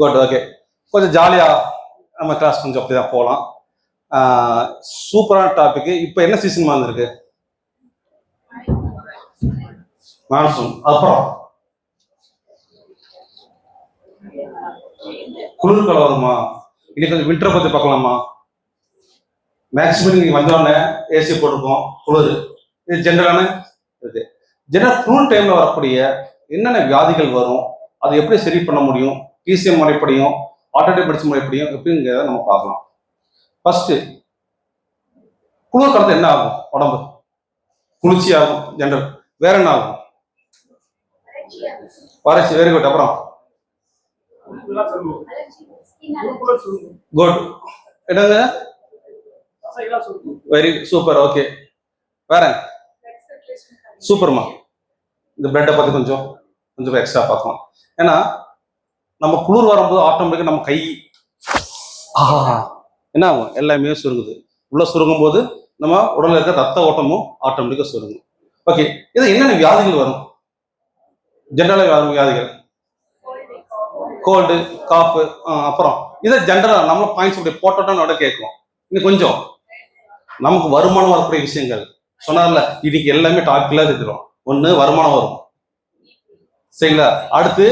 Good okay கொஞ்சம் ஜாலியாக நம்ம கிளாஸ் கொஞ்சம் அப்படி தான் போகலாம். சூப்பரான டாபிக் இப்போ என்ன சீசன் வந்திருக்கு? மான்சூன் அப்புறம்? குளிர்காலம் வருமா? இன்னைக்கு கொஞ்சம் வின்டரை பற்றி பார்க்கலாமா? மேக்ஸிமம் நீங்கள் வந்தோடனே ஏசி போட்டிருக்கோம் குளிர். இது ஜென்ரலான இது. ஜென்ரல் குளிர் டைமில் வரக்கூடிய என்னென்ன வியாதிகள் வரும்? அதை எப்படி சரி பண்ண முடியும்? டிசிஎம் முறைப்படியும் ஆட்டோடைபிடிச்சு முறைப்படியும் எப்படிங்கிறத நம்ம பார்க்கலாம். ஃபர்ஸ்ட் குளிர் காலத்தில் என்ன ஆகும்? உடம்பு. குளிர்ச்சி ஆகும் ஜென்ரல் வேற என்ன ஆகும்? வறட்சி வெரி குட் அப்புறம்? குட் என்னங்க? வெரி சூப்பர் ஓகே வேற? சூப்பர்மா இந்த பிளட்டை பற்றி கொஞ்சம் கொஞ்சம் எக்ஸ்ட்ரா பார்க்கலாம். ஏன்னா நம்ம குளிர் வரும்போது ஆட்டோமேட்டிக்காக நம்ம கை ஆஹா என்ன ஆகும்? எல்லாமே சுருங்குது. உள்ள சுருங்கும் போது நம்ம உடலில் இருக்க ரத்த ஓட்டமும் ஆட்டோமேட்டிக்காக சுருங்கும். ஓகே இது என்னென்ன வியாதிகள் வரும்? ஜென்ரலாக வரும் வியாதிகள். கோல்டு காஃபு அப்புறம் இதை ஜென்ரலாக நம்ம பாயிண்ட்ஸ் இப்படி போட்டோட்டோன்னு கேட்கும் இன்னும் கொஞ்சம். நமக்கு வருமானம் வரக்கூடிய விஷயங்கள். சொன்னார்ல இன்னைக்கு எல்லாமே டாப்பில் இருக்கிறோம். ஒன்று வருமானம் வரும். சரிங்களா? அடுத்து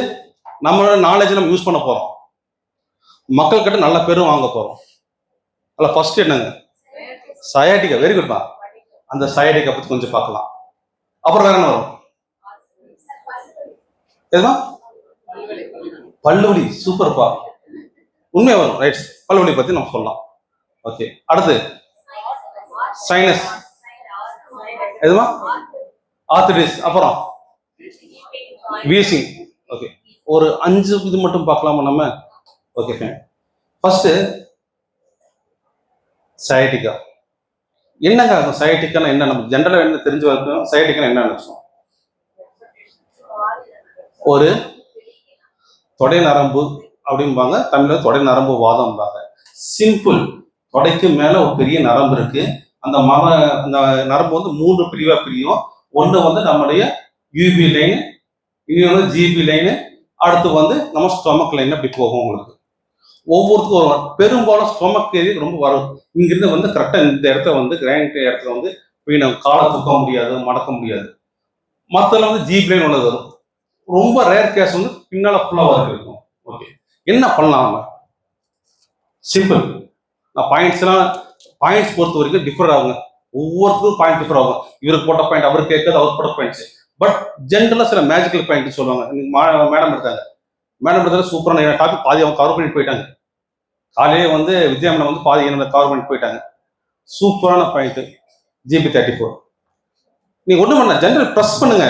நம்மளோட நாலேஜ் நம்ம யூஸ் பண்ண போறோம். மக்கள் கிட்ட நல்ல பேரும் வாங்க போறோம். அதில் ஃபர்ஸ்ட் என்னங்க? சயாட்டிக்கா வெரி குட்மா அந்த சயாட்டிக்கா பத்தி கொஞ்சம் பார்க்கலாம். அப்புறம் வேற என்ன வரும்? எதுனா பல்லுவலி சூப்பர்ப்பா உண்மையா வரும். ரைட் பல்லுவலி பத்தி நம்ம சொல்லலாம். ஓகே அடுத்து சைனஸ் எதுமா? ஆர்த்தடிஸ் அப்புறம் வீசிங் ஓகே ஒரு அஞ்சு இது மட்டும் பார்க்கலாமா நம்ம? ஓகே ஃபைன் ஃபர்ஸ்ட் சயட்டிக்கா என்னங்க ஆகும்? சயட்டிக்கான என்ன? நம்ம ஜென்ரலாக என்ன தெரிஞ்சு வரைக்கும் சயட்டிக்கான என்ன நினைச்சோம் ஒரு தொடை நரம்பு அப்படிம்பாங்க. தமிழில் தொடை நரம்பு வாதம்பாங்க. சிம்பிள் தொடைக்கு மேலே ஒரு பெரிய நரம்பு இருக்கு. அந்த மர அந்த நரம்பு வந்து மூன்று பிரிவாக பிரியும். ஒன்று வந்து நம்முடைய யூபி லைன் இன்னொன்று ஜிபி லைனு அடுத்து வந்து நம்ம ஸ்டொமக் லைன் அப்படி போகும் உங்களுக்கு. ஒவ்வொருத்துக்கும் வரும் பெரும்பாலும் ஸ்டொமக் ஏரியா ரொம்ப வரும். இங்கிருந்து வந்து கரெக்டாக இந்த இடத்த வந்து கிராண்ட் இடத்துல வந்து போய் நம்ம காலை தூக்க முடியாது மடக்க முடியாது. மற்றதுல வந்து ஜிபி லைன் உள்ளது வரும். ரொம்ப ரேர் கேஸ் வந்து பின்னால் ஃபுல்லாக வரைக்கும் இருக்கும். ஓகே என்ன பண்ணலாம் நம்ம? சிம்பிள் நான் பாயிண்ட்ஸ்லாம் பாயிண்ட்ஸ் பொறுத்த வரைக்கும் டிஃபர் ஆகுங்க. ஒவ்வொருத்துக்கும் பாயிண்ட் டிஃபர் ஆகும். இவருக்கு போட்ட பாயிண்ட் அவர் கேட்கறது அவர் போட்ட பாயிண்ட்ஸ் பட் ஜென்ரலா சில மேஜிக்கல் பாயிண்ட் சொல்லுவாங்க. மேடம் இருக்காங்க. மேடம் இருக்காங்க சூப்பரான டாபிக் பாதி அவங்க கவர் பண்ணிட்டு போயிட்டாங்க. காலையே வந்து வித்யா மேடம் வந்து பாதி என்னோட கவர் பண்ணிட்டு போயிட்டாங்க. சூப்பரான பாயிண்ட் ஜிபி தேர்ட்டி ஃபோர் நீங்க ஒண்ணும் பண்ணல. ஜென்ரல் ப்ரெஸ் பண்ணுங்க.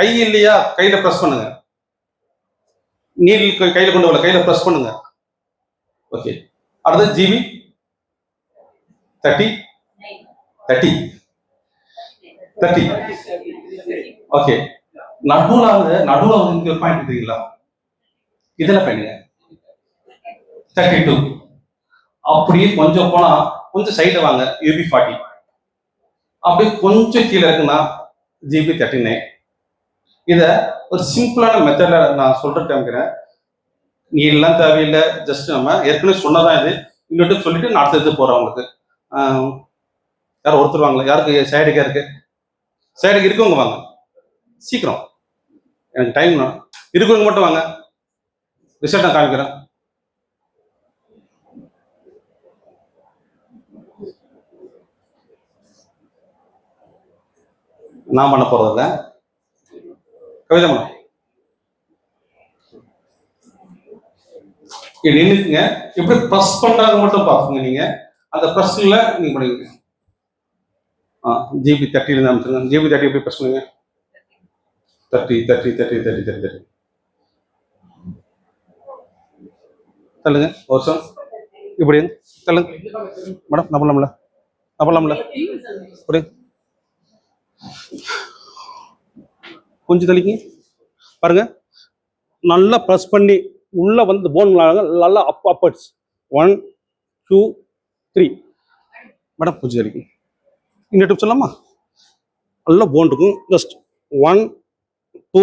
கை இல்லையா கையில ப்ரெஸ் பண்ணுங்க. நீல் கையில கொண்டு வரல கையில ப்ரெஸ் பண்ணுங்க. ஓகே அடுத்தது GB thirty thirty thirty okay நடுவுல வந்து நடுவுல வந்து இங்க ஒரு பாயிண்ட் இருக்குங்களா இதுல பண்ணுங்க தேர்ட்டி டூ அப்படியே கொஞ்சம் போனா கொஞ்சம் சைடுல வாங்க. யூபி ஃபார்ட்டி அப்படியே கொஞ்சம் கீழே இருக்குன்னா ஜிபி தேர்ட்டி நைன் இதை ஒரு சிம்பிளான மெத்தட்ல நான் சொல்கிற காமிக்கிறேன் நீ எல்லாம் தேவையில்லை. ஜஸ்ட் நம்ம ஏற்கனவே சொன்னதான் இது. இன்னொட்டு சொல்லிட்டு நான் அடுத்த இது போறேன் உங்களுக்கு. யார் ஒருத்தர் வாங்கல. யாருக்கு? சைடுக்கா இருக்கு சைடுக்கு இருக்கவங்க வாங்க. சீக்கிரம். எனக்கு டைம் இருக்கிறவங்க மட்டும் வாங்க. ரிசல்ட் நான் காமிக்கிறேன். நான் பண்ண போறதில்ல கவிதா மேடம். இங்க எப்படி ப்ரெஸ் பண்றாங்க மட்டும் பார்த்துங்க நீங்க. அந்த ப்ரெஸ்ல நீங்க பண்ணிக்கோங்க. ஆ ஜிபி தேர்ட்டில அனுப்பிச்சுங்க ஜிபி தேர்ட்டி எப்படி ப்ரெஸ் பண்ணுங்க? தேர்ட்டி தேர்ட்டி தேர்ட்டி தட்டி தட்டி தட்டி தள்ளுங்க. ஒரு வருஷம் இப்படி தள்ளுங்க. மேடம் நம்பலாம்ல நம்பலாம்ல இப்படி கொஞ்சம் தள்ளிங்க பாருங்க. நல்லா ப்ரெஸ் பண்ணி உள்ள வந்து போன் நல்லா அப் அப்பர்ட்ஸ் ஒன் டூ த்ரீ மேடம் கொஞ்சம் தள்ளிங்க இன்னும் டிப் சொல்லலாமா? நல்லா போன் இருக்கும். ஜஸ்ட் ஒன் டூ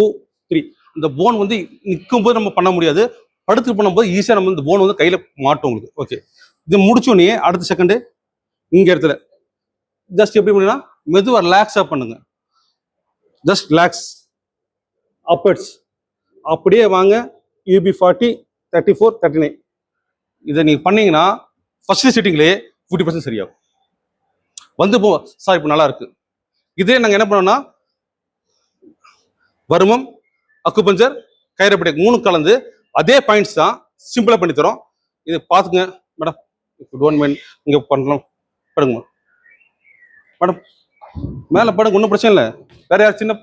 த்ரீ இந்த போன் வந்து நிற்கும் போது நம்ம பண்ண முடியாது. படுத்து பண்ணும்போது ஈஸியாக நம்ம இந்த போன் வந்து கையில் மாட்டும் உங்களுக்கு. ஓகே இது முடிச்சோடனே அடுத்த செகண்டு இங்கே இடத்துல ஜஸ்ட் எப்படி பண்ணுன்னா மெதுவாக ரிலாக்ஸாக பண்ணுங்க. ஜஸ்ட் ரிலாக்ஸ் அப்பர்ட்ஸ் அப்படியே வாங்க. UB forty thirty four thirty nine இதை நீங்கள் பண்ணீங்கன்னா ஃபர்ஸ்ட் சிட்டிங்லேயே ஃபிஃப்டி பர்சன்ட் சரியாகும். வந்து போ சார் இப்போ நல்லா இருக்கு. இதே நாங்கள் என்ன பண்ணோம்னா வருமம் அக்குபஞ்சர் கைரப்படை மூணு கலந்து அதே பாயிண்ட்ஸ் தான் சிம்பிளாக பண்ணி தரோம். இது பார்த்துங்க மேடம் டோன் டோன்ட் மைண்ட் இங்கே பண்ணலாம். படுங்கம்மா மேடம் மேலே படுங்க ஒன்றும் பிரச்சனை இல்லை. வேறு யார் சின்ன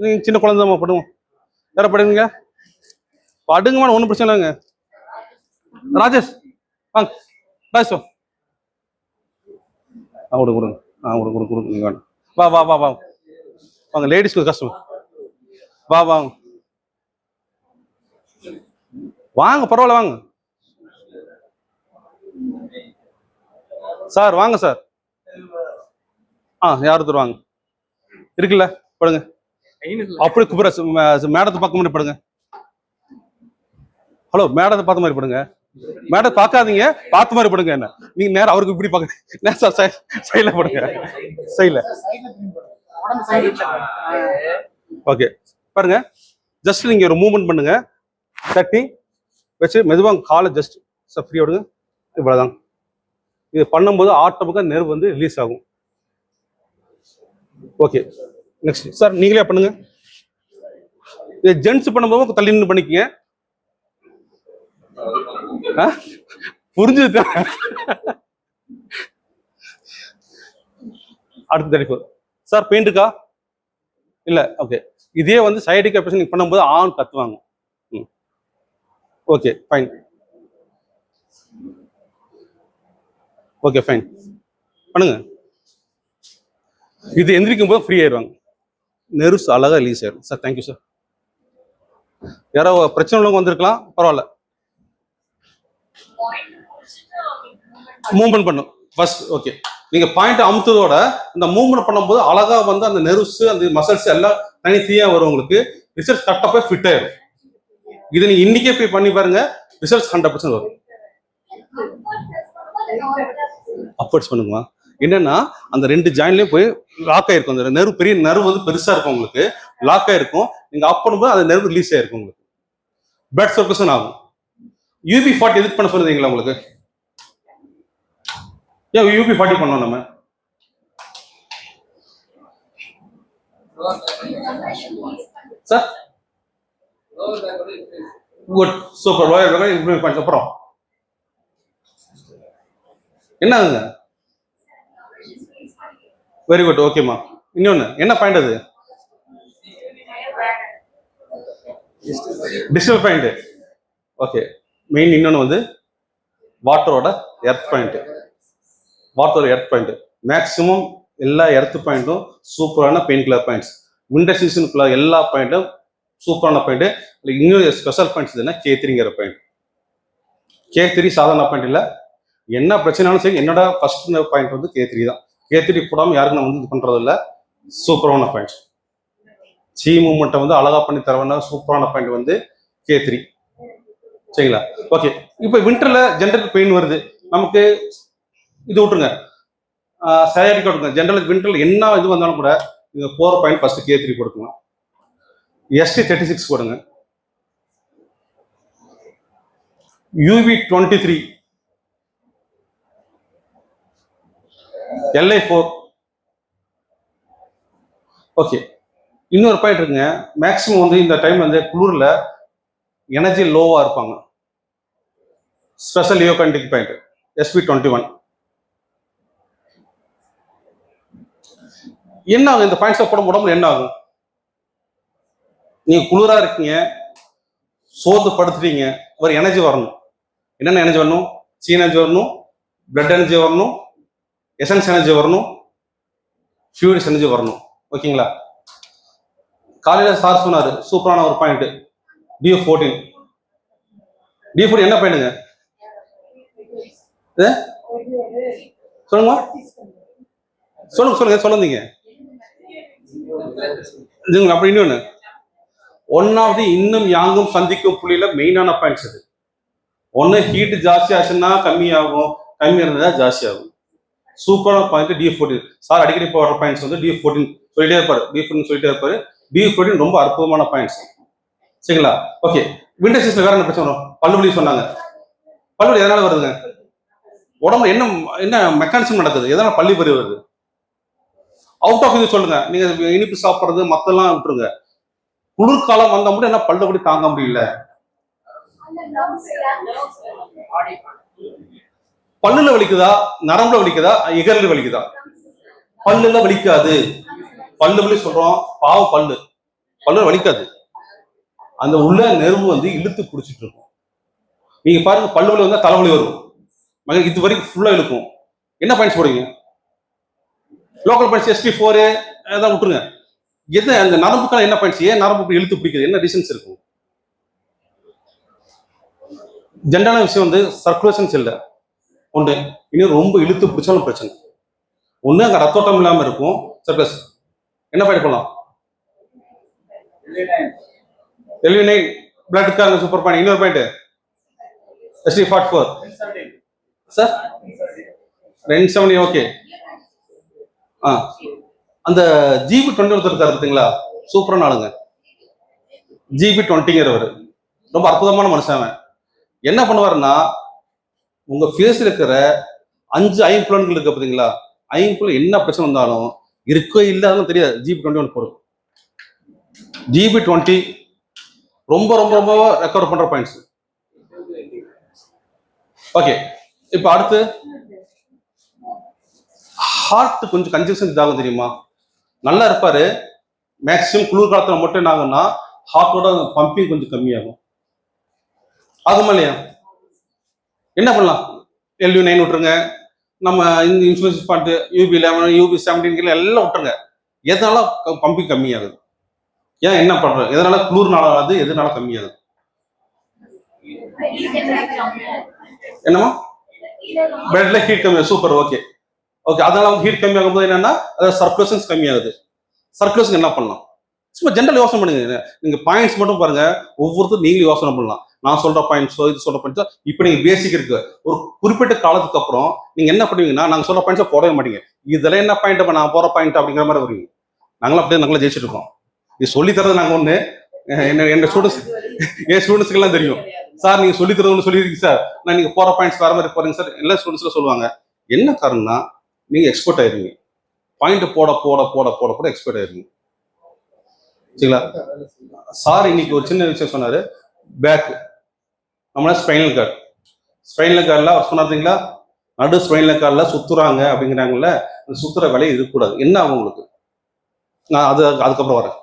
நீங்கள் சின்ன குழந்தைமா படுங்க வேற படுங்க? படுங்க மேடம் ஒன்றும் பிரச்சனை இல்லைங்க. ராஜேஷ் வாங்க. ராஜேஷ் ஆ கொடுங்க கொடுங்க. ஆ கொடுங்க கொடுங்க கொடுங்க. நீங்கள் வேணும் வா வா வா வா. வாங்க லேடிஸ்க்கு கஷ்டம் வா வாங்க வாங்க பரவாயில்ல வாங்க. சார் வாங்க சார். ஆ யார் ஒருத்தர் வாங்க? இருக்குல்ல படுங்க. அப்படி குப்புற மேடத்தை பார்க்க மாதிரி படுங்க. ஹலோ மேடத்தை பார்த்த மாதிரி படுங்க. மேடம் பார்க்காதீங்க பார்த்த மாதிரி படுங்க என்ன. நீங்க நேரம் அவருக்கு இப்படி பார்க்க நேரம் சார் சைடில் படுங்க. சைடில். ஓகே. பாருங்க. ஜஸ்ட் நீங்க ஒரு மூவ்மெண்ட் பண்ணுங்க. தட்டி வச்சு மெதுவாக காலை ஜஸ்ட் சார் ஃப்ரீ விடுங்க. இவ்வளவுதான். இது பண்ணும்போது ஆட்டோமேட்டிக்காக நெர்வ் வந்து ரிலீஸ் ஆகும். ஓகே நெக்ஸ்ட் சார் நீங்களே பண்ணுங்க. இது ஜென்ஸ் பண்ணும்போது தள்ளி நின்று பண்ணிக்கங்க. ஆ? புரிஞ்சுது. அடுத்து தேர்ட்டி சார் பெயிண்ட் இருக்கா? ஓகே இதே வந்து சைடிக் ஆப்ரேஷன் பண்ணும்போது ஆன் கத்துவாங்க. ம். ஓகே ஃபைன் ஓகே ஃபைன் பண்ணுங்க. இது எந்திரிக்கும் போது ஃப்ரீ ஆயிடுவாங்க நெருஸ் அழகாக ரிலீஸ் ஆயிடும். சார் தேங்க்யூ சார் யாரோ பிரச்சனை உள்ளவங்க வந்திருக்கலாம். பரவாயில்ல. மூவ்மெண்ட் பண்ணும். ஃபர்ஸ்ட் ஓகே நீங்க பாயிண்ட் அமுத்ததோட இந்த மூவ்மெண்ட் பண்ணும்போது அழகா வந்து அந்த நெருஸ் அந்த மசில்ஸ் எல்லாம் தனித்தனியா வரும் உங்களுக்கு ரிசல்ட் கரெக்டாக போய் ஃபிட் ஆயிடும் இதை நீங்க இன்னைக்கே போய் பண்ணி பாருங்க ரிசல்ட்ஸ் ஹண்ட்ரட் பர்சன்ட் வரும். அப்வர்ட்ஸ் பண்ணுங்கம்மா. என்னன்னா அந்த ரெண்டு ஜாயின்லயும் போய் லாக் ஆயிருக்கும். அந்த நெருவு பெரிய நெருவு வந்து பெருசா இருக்கும் உங்களுக்கு. லாக் ஆயிருக்கும். நீங்க அப் பண்ணும்போது அந்த நெருவு ரிலீஸ் ஆயிருக்கும் உங்களுக்கு. பிளட் சர்க்குலேஷன் ஆகும். யூபி ஃபார்ட்டி எதுக்கு பண்ண சொல்லுறீங்களா உங்களுக்கு? ஏன் யூபி ஃபார்ட்டி பண்ணோம் நம்ம? சார் குட் சூப்பர் லோயர் பேக்கர் இம்ப்ரூவ் பண்ணி அப்புறம் என்ன ஆகுங்க வெரி குட் ஓகேம்மா இன்னொன்று என்ன பாயிண்ட் அது? டிஜிட்டல் பாயிண்ட் ஓகே மெயின் இன்னொன்று வந்து வாட்டரோட எர்த் பாயிண்ட் வாட்டரோட எர்த் பாயிண்ட் மேக்ஸிமம் எல்லா இடத்து பாயிண்ட்டும் சூப்பரான பெயின் கிளர் பாயிண்ட்ஸ் விண்டர் சீசனுக்குள்ள எல்லா பாயிண்ட்டும் சூப்பரான பாயிண்ட்டு இன்னொரு ஸ்பெஷல் பாயிண்ட்ஸ் என்ன? கே த்ரீங்கிற பாயிண்ட் கே த்ரீ சாதாரண பாயிண்ட் இல்லை. என்ன பிரச்சனைனாலும் சரி என்னோட ஃபர்ஸ்ட் பாயிண்ட் வந்து கே த்ரீ தான். கே த்ரீ போடாமல் யாருக்கும் நான் வந்து இது பண்ணுறது இல்லை. சூப்பரான பாயிண்ட் சி மூமெண்ட்டை வந்து அழகாக பண்ணி தரவன சூப்பரான பாயிண்ட் வந்து கே த்ரீ சரிங்களா? ஓகே இப்போ வின்டரில் ஜென்ரல் பெயின் வருது. நமக்கு இது விட்டுருங்க. சேலரி விட்டுருங்க ஜென்ரலுக்கு விண்டரில் என்ன இது வந்தாலும் கூட நீங்கள் four point first K three கொடுக்கலாம் எஸ்டி தேர்ட்டி சிக்ஸ் கொடுங்க UV twenty three LI four okay இன்னொரு பாயிண்ட் இருக்குங்க. மேக்ஸிமம் வந்து இந்த டைம் வந்து குளிரில் எனர்ஜி லோவாக இருப்பாங்க. ஸ்பெஷல் யோகண்டிக் பாயிண்ட் எஸ்பி டுவெண்ட்டி ஒன் என்ன ஆகும் இந்த பாயிண்ட்ஸை போட உடம்புல என்ன ஆகும் நீங்க குளிரா இருக்கீங்க சோர்ந்து படுத்துட்டீங்க ஒரு எனர்ஜி வரணும். என்னென்ன எனர்ஜி வரணும்? சீ எனர்ஜி வரணும் பிளட் எனர்ஜி வரணும் எசன்ஸ் எனர்ஜி வரணும் ஃபியூரிஸ் எனர்ஜி வரணும். ஓகேங்களா காலையில் சார் சொன்னார் சூப்பரான ஒரு point TO fourteen TO fourteen என்ன பாயிண்ட்டுங்க சொல்லுங்க. சொல்லுங்க சொல்லுங்க சொல்லுங்க இதுங்களா அப்படி இன்னொன்று ஒன் ஆஃப் தி இன்னும் யாங்கும் சந்திக்கும் புள்ளியில மெயினான பாயிண்ட்ஸ் இது. ஒன்று ஹீட் ஜாஸ்தி ஆச்சுன்னா கம்மியாகும் கம்மி இருந்ததா ஜாஸ்தி ஆகும். சூப்பரான பாயிண்ட் டி ஃபோர்டீன் சார் அடிக்கடி போடுற பாயிண்ட்ஸ் வந்து டி ஃபோர்டீன் சொல்லிட்டே இருப்பாரு. டி ஃபோர்டீன் சொல்லிட்டே இருப்பாரு. டி ஃபோர்டீன் ரொம்ப அற்புதமான பாயிண்ட்ஸ் சரிங்களா? ஓகே விண்டர் சீசன் வேற என்ன பிரச்சனை வரும்? பல்லுவலி சொன்னாங்க. பல்லுவலி எதனால வருதுங்க? உடம்புல என்ன என்ன மெக்கானிசம் நடக்குது? எதனால பள்ளி பறி வருது? அவுட் ஆஃப் இது சொல்லுங்க. நீங்க இனிப்பு சாப்பிட்றது மத்தெல்லாம் விட்டுருங்க. குளிர்காலம் வந்தா மட்டும் என்ன பல்லு கூட தாங்க முடியல? பல்லுல வலிக்குதா? நரம்புல வலிக்குதா? இகர்ல வலிக்குதா? பல்லுல வலிக்காது. பல்லு வலி சொல்றோம். பாவ பல்லு. பல்லுல வலிக்காது. அந்த உள்ள நெரும்பு வந்து இழுத்து பிடிச்சிட்டு இருக்கும். நீங்க பாருங்க பல்லு வலி வந்தா தலைவலி வரும். மகன் இது வரைக்கும் ஃபுல்லா இழுக்கும். என்ன பாயிண்ட்ஸ் போடுவீங்க லோக்கல் பாயிண்ட்ஸ் எஸ்டி ஃபோரு அதான் விட்டுருங்க. எது அந்த நரம்புக்கான என்ன பாயிண்ட்ஸ் ஏன் நரம்பு இழுத்து பிடிக்குது? என்ன ரீசன்ஸ் இருக்கும்? ஜென்ரலான விஷயம் வந்து சர்க்குலேஷன்ஸ் இல்லை ஒன்று இன்னும் ரொம்ப இழுத்து பிடிச்சாலும் பிரச்சனை. ஒன்று அங்கே ரத்தோட்டம் இல்லாமல் இருக்கும். சர்க்கஸ் என்ன பாயிண்ட் பண்ணலாம் எல்வி நைன் பிளட்டுக்கு அங்கே சூப்பர் பாயிண்ட் இன்னொரு point ST forty four sir ரெண்டு செவன்டி ஓகே ஆ. அந்த ஜிபி டுவெண்ட்டி ஒருத்தர் இருக்காரு பார்த்தீங்களா சூப்பரான ஆளுங்க. ஜிபி டுவெண்ட்டிங்கிறவர் ரொம்ப அற்புதமான மனுஷன் அவன். என்ன பண்ணுவாருன்னா உங்க ஃபேஸ் இருக்கிற அஞ்சு ஐம்புலன்கள் இருக்கு பார்த்தீங்களா ஐம்புல என்ன பிரச்சனை வந்தாலும் இருக்கோ இல்லாதுன்னு தெரியாது. ஜிபி டுவெண்ட்டி ஒன் போடும் ஜிபி டுவெண்ட்டி ரொம்ப ரொம்ப ரொம்ப ரெக்கவர் பண்ற பாயிண்ட்ஸ் ஓகே இப்போ அடுத்து ஹார்ட் கொஞ்சம் கன்ஜெக்ஷன் இதாகும் தெரியுமா? நல்லா இருப்பாரு. மேக்ஸிமம் குளிர் காலத்துல மட்டும் என்ன ஆகும்னா ஹார்ட்டோட பம்பிங் கொஞ்சம் கம்மியாகும். ஆகுமா இல்லையா? என்ன பண்ணலாம்? எல்யூ நைன் விட்டுருங்க. நம்ம இந்த இன்சூரன்ஸ் பாட்டு யூபி லெவன் யூபி செவன்டீன் எல்லாம் விட்டுருங்க. எதனால பம்பிங் கம்மியாகுது? ஏன் என்ன பண்றோம் எதனால குளிர்னால ஆகுது? எதனால கம்மியாகுது? என்னமா பிளட்ல ஹீட் கம்மி சூப்பர் ஓகே ஓகே அதனால வந்து ஹீட் கம்மி ஆகும்போது என்னன்னா அதாவது சர்க்குலேஷன்ஸ் கம்மியாகுது. சர்க்குலேஷன் என்ன பண்ணலாம்? சும்மா ஜென்ரல் யோசனை பண்ணுங்க. நீங்க பாயிண்ட்ஸ் மட்டும் பாருங்க. ஒவ்வொருத்தரும் நீங்களும் யோசனை பண்ணலாம். நான் சொல்ற பாயிண்ட்ஸோ இது சொல்ற பாயிண்ட்ஸோ இப்போ நீங்க பேசிக் இருக்கு. ஒரு குறிப்பிட்ட காலத்துக்கு அப்புறம் நீங்க என்ன பண்ணுவீங்கன்னா நாங்க சொல்ற பாயிண்ட்ஸை போடவே மாட்டீங்க. இதெல்லாம் என்ன பாயிண்ட் நான் போற பாயிண்ட் அப்படிங்கிற மாதிரி வருவீங்க. நாங்களும் அப்படியே நாங்களும் ஜெயிச்சிட்டு இருக்கோம். இது சொல்லி தரது நாங்க ஒண்ணு. என்ன என் ஸ்டூடெண்ட்ஸ் என் ஸ்டூடெண்ட்ஸ்க்கெல்லாம் தெரியும். சார் நீங்க சொல்லி தரது ஒன்று சொல்லியிருக்கீங்க சார் நான் நீங்க போற பாயிண்ட்ஸ் வேற மாதிரி போறீங்க சார் எல்லா ஸ்டூடெண்ட்ஸ்ல சொல்லுவாங்க. என்ன காரணம்னா நீங்க எக்ஸ்பர்ட் ஆயிருவீங்க. பாயிண்ட் போட போட போட போட போட எக்ஸ்பர்ட் ஆயிருவீங்க. சரிங்களா? சார் இன்னைக்கு ஒரு சின்ன விஷயம் சொன்னாரு. பேக் நம்மளா ஸ்பைனல் கார்டு ஸ்பைனல் கார்டில் அவர் சொன்னாருங்களா நடு ஸ்பைனல் கார்டில் சுத்துறாங்க அப்படிங்கிறாங்கல்ல அந்த சுத்துற வேலையை இருக்கக்கூடாது. என்ன ஆகும் உங்களுக்கு? நான் அது அதுக்கப்புறம் வரேன்.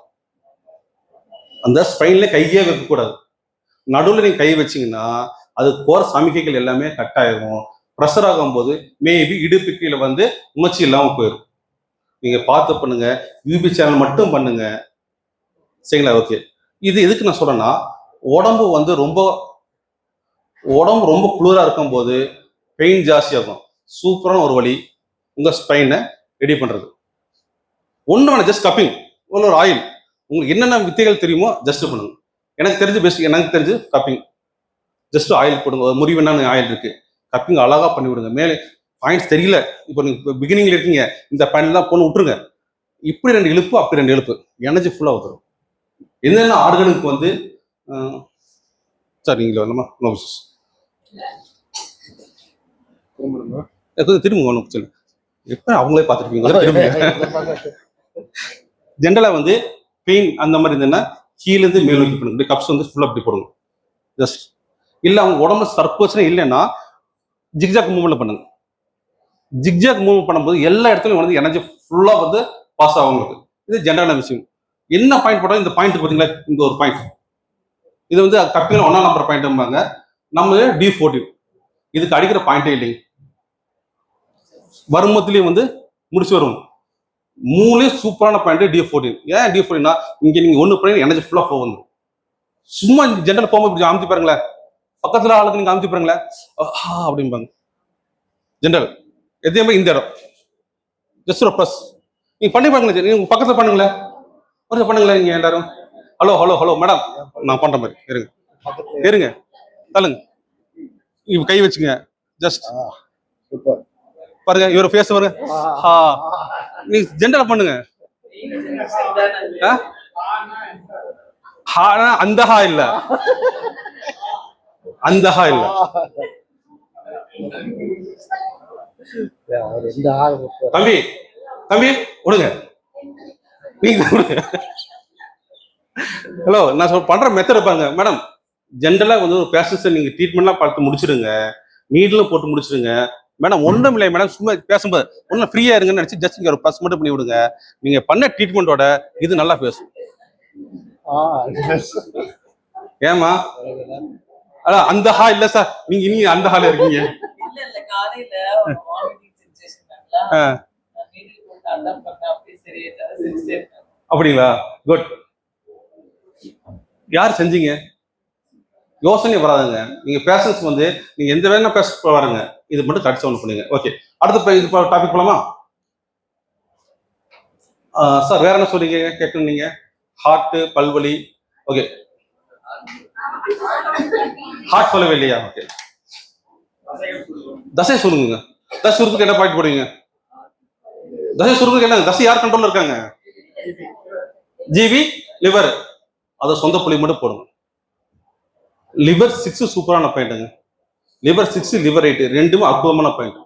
அந்த ஸ்பைனில் கையே வைக்கக்கூடாது. நடுவில் நீங்கள் கை வச்சீங்கன்னா அது போகிற சமிக்கைகள் எல்லாமே கட் ஆயிரும். ப்ரெஷர் ஆகும்போது மேபி இடுப்பு கீழே வந்து உணர்ச்சி இல்லாமல் போயிடும் நீங்கள் பார்த்து பண்ணுங்க யூபி சேனல் மட்டும் பண்ணுங்க. சரிங்களா ஓகே இது எதுக்கு நான் சொல்கிறேன்னா உடம்பு வந்து ரொம்ப உடம்பு ரொம்ப குளிராக இருக்கும்போது பெயின் ஜாஸ்தியாகும் சூப்பரான ஒரு வழி உங்கள் ஸ்பைனை ரெடி பண்ணுறது ஒன்று வேணாம் ஜஸ்ட் கப்பிங் ஒரு ஆயில் உங்களுக்கு என்னென்ன வித்தைகள் தெரியுமோ ஜஸ்ட் பண்ணுங்க. எனக்கு தெரிஞ்சு பெஸ்ட் எனக்கு தெரிஞ்சு கப்பிங் ஜஸ்ட் ஆயில் போடுங்க. ஒரு முறிவு ஆயில் இருக்குது கப்பிங் அழகா பண்ணி விடுங்க. மேலே பாயிண்ட்ஸ் தெரியல. இப்போ நீங்க பிகினிங்ல இருக்கீங்க. இந்த பாயிண்ட் தான் பொண்ணு விட்டுருங்க. இப்படி ரெண்டு இழுப்பு அப்படி ரெண்டு இழுப்பு. எனர்ஜி ஃபுல்லாக வந்துடும் என்னென்ன ஆர்கனுக்கு வந்து சார் நீங்களே வரலாமா நோ திரும்ப ஒன்றும் சொல்லு எப்போ அவங்களே பார்த்துருப்பீங்களா ஜென்ரலாக வந்து பெயின் அந்த மாதிரி இருந்ததுன்னா கீழேருந்து மேல் நோக்கி பண்ணுங்க கப்ஸ் வந்து ஃபுல்லாக அப்படி போடுங்க ஜஸ்ட் இல்லை அவங்க உடம்புல சர்க்குலேஷனே இல்லைன்னா ஜிக்ஜாக் மூவ்மெண்ட் பண்ணுங்க. ஜிக்ஜாக் மூவ் பண்ணும்போது எல்லா இடத்துலையும் வந்து எனர்ஜி ஃபுல்லாக வந்து பாஸ் ஆகும் உங்களுக்கு இது ஜென்ரலான விஷயம். என்ன பாயிண்ட் போட்டாலும் இந்த பாயிண்ட் பார்த்தீங்களா? இந்த ஒரு பாயிண்ட் இது வந்து கப்பியில் ஒன்றாம் நம்பர் பாயிண்ட்பாங்க நம்ம டி ஃபோர்டீன் இதுக்கு அடிக்கிற பாயிண்டே இல்லைங்க. வருமத்திலையும் வந்து முடிச்சு வரும் மூணுலேயும் சூப்பரான பாயிண்ட் டி ஃபோர்டீன் ஏன் டி ஃபோர்டீன்னா இங்க நீங்க ஒன்று பண்ணி எனர்ஜி ஃபுல்லாக போகும் சும்மா ஜென்ரல் போகும்போது இப்படி அமுத்தி பாருங்களேன். பக்கத்துல ஆளுக்கு நீங்க அமுத்தி பாருங்களேன். அப்படிம்பாங்க. ஜென்ரல் எதே மாதிரி இந்த இடம்? ஜஸ்ட் ஒரு ப்ளஸ் நீங்க பண்ணி பாருங்களேன் நீங்க பக்கத்துல பண்ணுங்களேன். ஒரு பண்ணுங்களேன் நீங்க எல்லாரும். ஹலோ ஹலோ ஹலோ மேடம் நான் பண்ற மாதிரி. இருங்க. இருங்க. தள்ளுங்க. இவ கை வச்சுங்க ஜஸ்ட் சூப்பர் பாருங்க இவர் ஃபேஸ் பாருங்க. ஆ. நீங்க ஜென்டரா பண்ணுங்க. அந்த ஹா இல்ல. அந்த ஹா இல்ல. தம்பி தம்பி விடுங்க. நீங்க ஹலோ நான் சொல் பண்ற மெத்தட் பாருங்க. மேடம் ஜென்ரலா வந்து ஒரு பேஷன்ஸை நீங்க ட்ரீட்மெண்ட்லாம் பார்த்து முடிச்சிடுங்க நீட்லும் போட்டு முடிச்சிடுங்க மேடம் ஒண்ணும் இல்லை மேடம் சும்மா பேசும்போது ஒன்றும் ஃப்ரீயா இருங்கன்னு நினைச்சு ஜஸ்ட் இங்க ஒரு ப்ளஸ் மட்டும் பண்ணி விடுங்க. நீங்க பண்ண ட்ரீட்மெண்ட்டோட இது நல்லா பேசும். ஏமா அந்த ஹா இல்ல சார் நீங்க நீங்க அந்த ஹால இருக்கீங்க. அப்படிங்களா? குட் யார் செஞ்சீங்க? யோசனை வராதுங்க. நீங்க பேஷன்ஸ் வந்து நீங்க எந்த வேணா பேச பாருங்க. இது மட்டும் கடிச்சு ஒன்று பண்ணுங்க. ஓகே அடுத்த இது டாபிக் போலாமா? சார் வேற என்ன சொல்றீங்க? கேட்கணும் நீங்க. ஹார்ட் பல்வலி. ஓகே ஹார்ட் சொல்லவே இல்லையா? ஓகே தசை சுருங்குங்க. தசை சுருக்கு என்ன பாயிண்ட் போடுவீங்க? தசை சுருக்கு என்ன? தசை யார் கண்ட்ரோல் இருக்காங்க? ஜிவி லிவர் அதை சொந்த புள்ளி மட்டும் போடுங்க. லிவர் சிக்ஸ் சூப்பரான பாயிண்ட்டுங்க லிவர் சிக்ஸ் லிவர் எயிட் ரெண்டுமே அற்புதமான பாயிண்ட்